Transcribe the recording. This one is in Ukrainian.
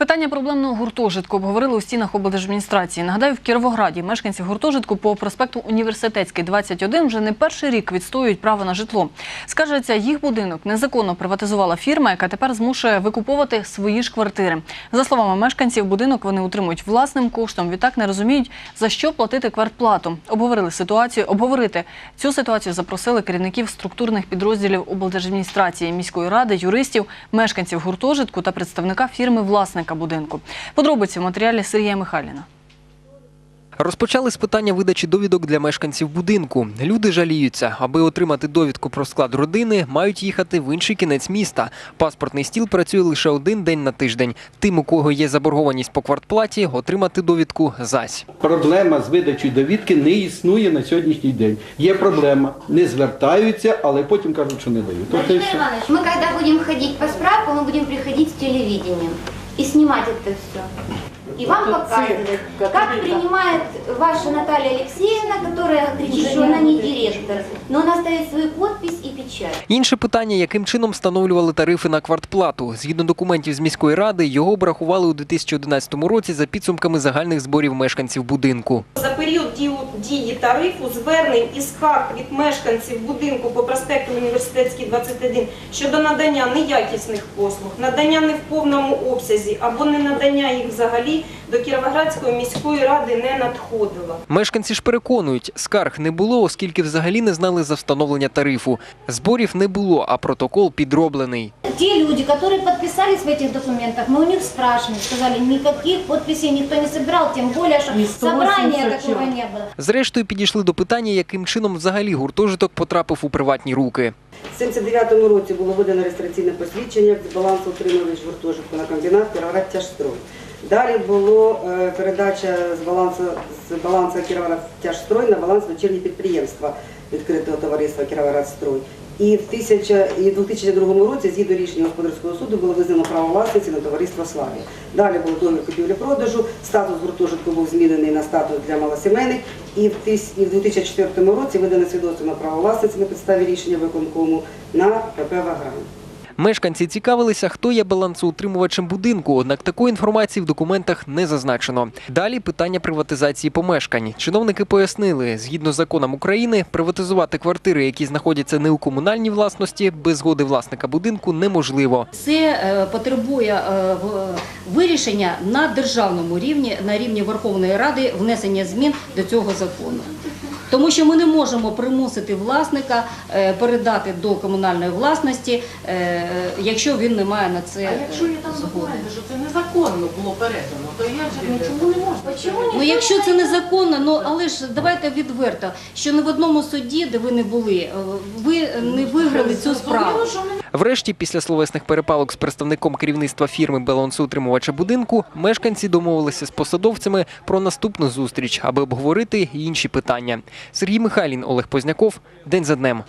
Питання проблемного гуртожитку обговорили у стінах облдержадміністрації. Нагадаю, в Кіровограді мешканці гуртожитку по проспекту Університетський 21 вже не перший рік відстоюють право на житло. Скажеться, їх будинок незаконно приватизувала фірма, яка тепер змушує викуповувати свої ж квартири. За словами мешканців, будинок вони утримують власним коштом. Відтак не розуміють за що платити квартплату. Обговорили ситуацію. Обговорити цю ситуацію запросили керівників структурних підрозділів облдержадміністрації, міської ради, юристів, мешканців гуртожитку та представника фірми власника будинку. Подробиці в матеріалі Сергія Михайліна. Розпочали з питання видачі довідок для мешканців будинку. Люди жаліються, аби отримати довідку про склад родини, мають їхати в інший кінець міста. Паспортний стіл працює лише один день на тиждень. Тим, у кого є заборгованість по квартплаті, отримати довідку зась. Проблема з видачею довідки не існує на сьогоднішній день. Є проблема, не звертаються, але потім кажуть, що не дають. Тобто і Владимир все. Иванович, мы когда будем ходить по справкам, мы будем приходить с телевидением и снимать это все. И вам показывать, как принимает ваша Наталья Алексеевна, которая кричит, что она не директор, но она ставит свою подпись и печать. Інше питання, яким чином встановлювали тарифи на квартплату. Згідно документів з міської ради, його обрахували у 2011 році за підсумками загальних зборів мешканців будинку. За період дію- дії тарифу звернень і скарг від мешканців будинку по проспекту Університетський 21 щодо надання неякісних послуг, надання не в повному обсязі або не надання їх взагалі до Кіровоградської міської ради не надходило. Мешканці ж переконують, скарг не було, оскільки взагалі не знали за встановлення тарифу. Зборів не було, а протокол підроблений Те люди, которые подписались в этих документах, мы у них спрашивали, сказали, никаких подписей никто не собирал, тем более, что собрания такого не было. Зрештою, підійшли до питання, яким чином взагалі гуртожиток потрапив у приватні руки. У 79-му році було видано реєстраційне посвідчення з балансу утримувач гуртожитку на комбінат Кіровоград Тяжстрой. Далі було е, передача з балансу з балансу Кіровоград Тяжстрой на баланс дочірні підприємства відкритого товариства Кіровоградстрой. І в, тисяча, і в 2002 році, згідно рішення господарського суду, було визнано право власниці на товариство Славі. Далі було договір купівлі-продажу, статус гуртожитку був змінений на статус для малосімейних. І в, і в 2004 році видано свідоцтво на право власниці на підставі рішення виконкому на ПП «Ваграм». Мешканці цікавилися, хто є балансоутримувачем будинку, однак такої інформації в документах не зазначено. Далі питання приватизації помешкань. Чиновники пояснили, згідно з законом України, приватизувати квартири, які знаходяться не у комунальній власності, без згоди власника будинку неможливо. Це е, потребує е, вирішення на державному рівні, на рівні Верховної Ради, внесення змін до цього закону. Тому що ми не можемо примусити власника е, передати до комунальної власності, е, якщо він не має на це А якщо є там згоди. документи, що це незаконно було передано, то як же нічому не можна? Ну, якщо це незаконно, ну але ж давайте відверто, що не в одному суді, де ви не були, е, ви не виграли цю справу. Врешті, після словесних перепалок з представником керівництва фірми балансоутримувача будинку, мешканці домовилися з посадовцями про наступну зустріч, аби обговорити інші питання. Сергій Михайлін, Олег Позняков. День за днем.